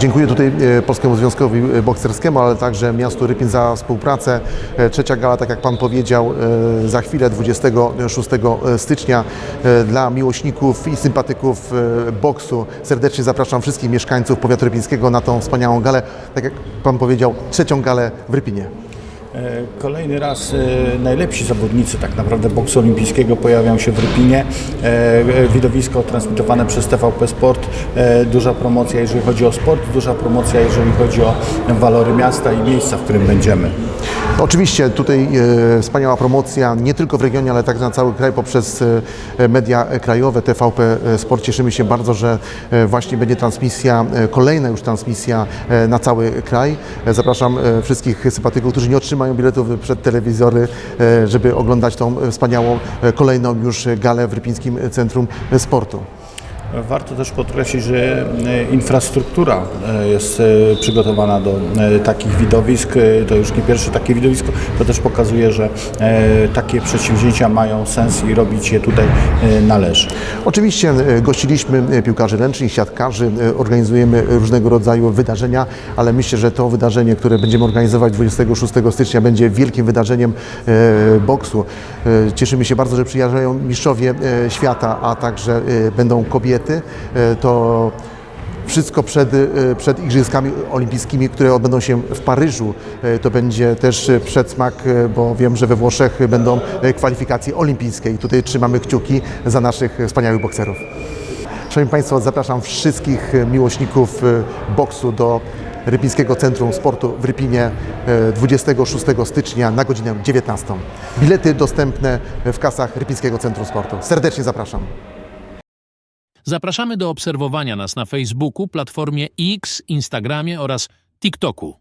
Dziękuję tutaj e, Polskiemu Związkowi Bokserskiemu, ale także miastu Rypin za współpracę. E, Trzecia gala, tak jak Pan powiedział, e, za chwilę 26 stycznia e, dla miłośników i sympatyków e, boksu. Serdecznie zapraszam wszystkich mieszkańców powiatu rypińskiego na tą wspaniałą galę. Tak jak Pan powiedział, trzecią galę w Rypinie. E, Kolejny raz e, najlepsi zawodnicy tak naprawdę boksu olimpijskiego pojawią się w Rypinie. E, Widowisko transmitowane przez TVP Sport. Duża promocja jeżeli chodzi o sport, duża promocja jeżeli chodzi o walory miasta i miejsca, w którym będziemy. Oczywiście tutaj wspaniała promocja nie tylko w regionie, ale także na cały kraj poprzez media krajowe TVP Sport. Cieszymy się bardzo, że właśnie będzie transmisja, kolejna już transmisja na cały kraj. Zapraszam wszystkich sympatyków, którzy nie otrzymają biletów przed telewizory, e, żeby oglądać tą wspaniałą e, kolejną już galę w Rypińskim Centrum Sportu. Warto też podkreślić, że e, infrastruktura e, jest e, przygotowana do takich widowisk. To już nie pierwsze takie widowisko. To też pokazuje, że takie przedsięwzięcia mają sens i robić je tutaj należy. Oczywiście gościliśmy piłkarzy ręcznych, siatkarzy, organizujemy różnego rodzaju wydarzenia, ale myślę, że to wydarzenie, które będziemy organizować 26 stycznia będzie wielkim wydarzeniem boksu. Cieszymy się bardzo, że przyjeżdżają mistrzowie świata, a także będą kobiety. E, To wszystko przed, e, przed Igrzyskami Olimpijskimi, które odbędą się w Paryżu. E, To będzie też przedsmak, bo wiem, że we Włoszech będą kwalifikacje olimpijskie i tutaj trzymamy kciuki za naszych wspaniałych bokserów. Szanowni Państwo, zapraszam wszystkich miłośników boksu do Rypińskiego Centrum Sportu w Rypinie e, 26 stycznia na godzinę 19. Bilety dostępne w kasach Rypińskiego Centrum Sportu. Serdecznie zapraszam. Zapraszamy do obserwowania nas na Facebooku, platformie X, Instagramie oraz TikToku.